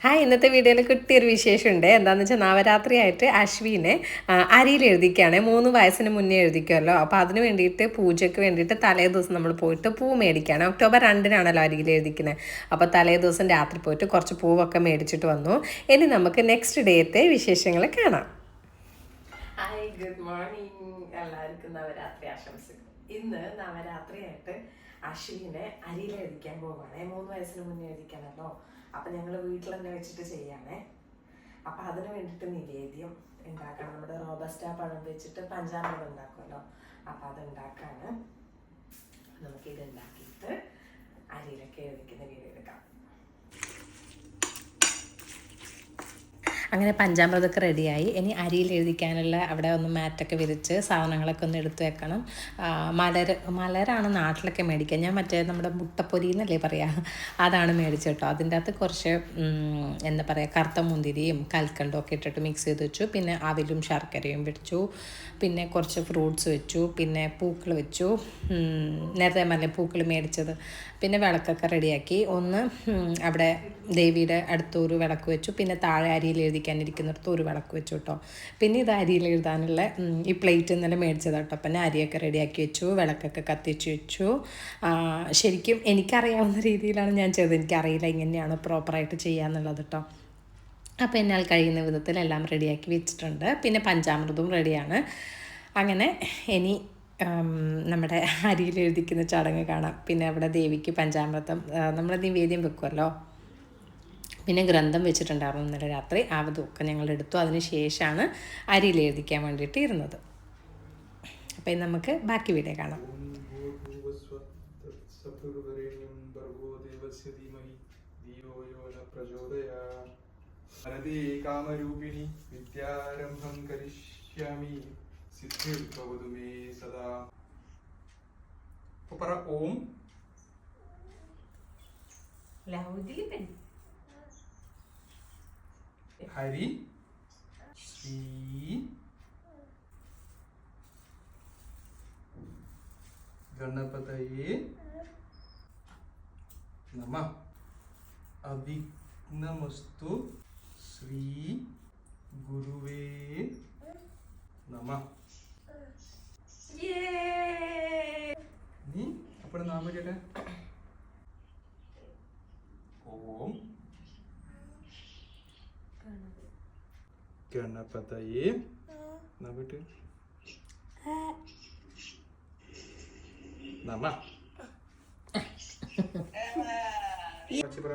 Hi ഇന്നത്തെ വീഡിയോയിൽ കിട്ടിയൊരു വിശേഷമുണ്ട്. എന്താണെന്ന് വെച്ചാൽ നവരാത്രിയായിട്ട് അശ്വിനെ അരിയിൽ എഴുതിക്കുകയാണ് മൂന്ന് വയസ്സിന് മുന്നേ എഴുതിക്കുമല്ലോ അപ്പോൾ അതിന് വേണ്ടിയിട്ട് പൂജയ്ക്ക് വേണ്ടിയിട്ട് തലേ ദിവസം നമ്മൾ പോയിട്ട് പൂ മേടിക്കുകയാണ് ഒക്ടോബർ രണ്ടിനാണല്ലോ അരിയിൽ എഴുതിക്കുന്നത് അപ്പോൾ തലേ ദിവസം രാത്രി പോയിട്ട് കുറച്ച് പൂവൊക്കെ മേടിച്ചിട്ട് വന്നു. ഇനി നമുക്ക് നെക്സ്റ്റ് ഡേത്തെ വിശേഷങ്ങൾ കാണാം. ഹായ് ഗുഡ് മോർണിംഗ് എല്ലാവർക്കും നവരാത്രി ആശംസകൾ. ഇന്ന് നവരാത്രിയായിട്ട് അശ്വിനെ അരിയിൽ എഴുതിക്കാൻ പോവാണേ. മൂന്ന് വയസ്സിന് മുന്നേ എഴുതിക്കാനല്ലോ അപ്പൊ ഞങ്ങൾ വീട്ടിൽ തന്നെ വെച്ചിട്ട് ചെയ്യാണേ. അപ്പൊ അതിന് വേണ്ടിയിട്ട് നിവേദ്യം ഉണ്ടാക്കണം. നമ്മുടെ റോബസ്റ്റ പഴം വെച്ചിട്ട് പഞ്ചാമൃതം ഉണ്ടാക്കുമല്ലോ. അപ്പൊ അത് ഉണ്ടാക്കാണ്. നമുക്ക് ഇത് ഉണ്ടാക്കിയിട്ട് അരിയിലൊക്കെ എഴുതിക്കുന്ന വീഡിയോ എടുക്കാം അങ്ങനെ പഞ്ചാമൃതമൊക്കെ റെഡിയായി. ഇനി അരിയിൽ എഴുതിക്കാനുള്ള അവിടെ ഒന്ന് മാറ്റൊക്കെ വിരിച്ച് സാധനങ്ങളൊക്കെ ഒന്ന് എടുത്തു വെക്കണം. മലര് മലരാണ് നാട്ടിലൊക്കെ മേടിക്കുക ഞാൻ മറ്റേ നമ്മുടെ മുട്ടപ്പൊരി എന്നല്ലേ പറയുക അതാണ് മേടിച്ചു കേട്ടോ അതിന്റെ അകത്ത് കുറച്ച് എന്താ പറയുക കറുത്ത മുന്തിരിയും കൽക്കണ്ടും ഒക്കെ ഇട്ടിട്ട് മിക്സ് ചെയ്ത് വെച്ചു. പിന്നെ അവിലും ശർക്കരയും വെച്ചു. പിന്നെ കുറച്ച് ഫ്രൂട്ട്സ് വെച്ചു. പിന്നെ പൂക്കൾ വെച്ചു. നേരത്തെ മല്ലേ പൂക്കൾ മേടിച്ചത്. പിന്നെ വിളക്കൊക്കെ റെഡിയാക്കി. ഒന്ന് അവിടെ ദേവിയുടെ അടുത്തൊരു വിളക്ക് വെച്ചു. പിന്നെ താഴെ അരിയിൽ എഴുതിക്കാനിരിക്കുന്നിടത്ത് ഒരു വിളക്ക് വെച്ചു കേട്ടോ. പിന്നെ ഇത് അരിയിൽ എഴുതാനുള്ള ഈ പ്ലേറ്റ് ഇന്നലെ മേടിച്ചതാണ് കേട്ടോ. പിന്നെ അരിയൊക്കെ റെഡിയാക്കി വെച്ചു വിളക്കൊക്കെ കത്തിച്ചു വെച്ചു. ശരിക്കും എനിക്കറിയാവുന്ന രീതിയിലാണ് ഞാൻ ചെയ്തത്. എനിക്കറിയില്ല ഇങ്ങനെയാണ് പ്രോപ്പറായിട്ട് ചെയ്യാന്നുള്ളത് കേട്ടോ. അപ്പോൾ എന്നാൽ കഴിയുന്ന വിധത്തിൽ എല്ലാം റെഡിയാക്കി വെച്ചിട്ടുണ്ട്. പിന്നെ പഞ്ചാമൃതവും റെഡിയാണ് അങ്ങനെ ഇനി നമ്മുടെ അരിയിൽ എഴുതിക്കുന്ന ചടങ്ങ് കാണാം. പിന്നെ അവിടെ ദേവിക്ക് പഞ്ചാമൃതം നമ്മൾ നിവേദ്യം വെക്കുമല്ലോ പിന്നെ ഗ്രന്ഥം വെച്ചിട്ടുണ്ടായിരുന്നു ഇന്നലെ രാത്രി. ആ ആവതൊക്കെ ഞങ്ങൾ എടുത്തു. അതിന് ശേഷമാണ് അരിയിൽ എഴുതിക്കാൻ വേണ്ടിയിട്ട് ഇരുന്നത്. അപ്പം നമുക്ക് ബാക്കി വീഡിയോ കാണാം. ഭരതേ വിദ്യാരംഭം കരിഷ്യാമി സിദ്ധിർഭവതു മേ സദാ. ഓം. ലൗദീപൻ ഹരി ശ്രീ ഗണപതയെ നമ. അവിഘ്നമസ്തു ശ്രീ ഗുരുവേ നമ. നീ അപ്പോൾ നാമ ചേട്ടാ ഓം ഗണപതയേ നവിട്ട് നമ പറ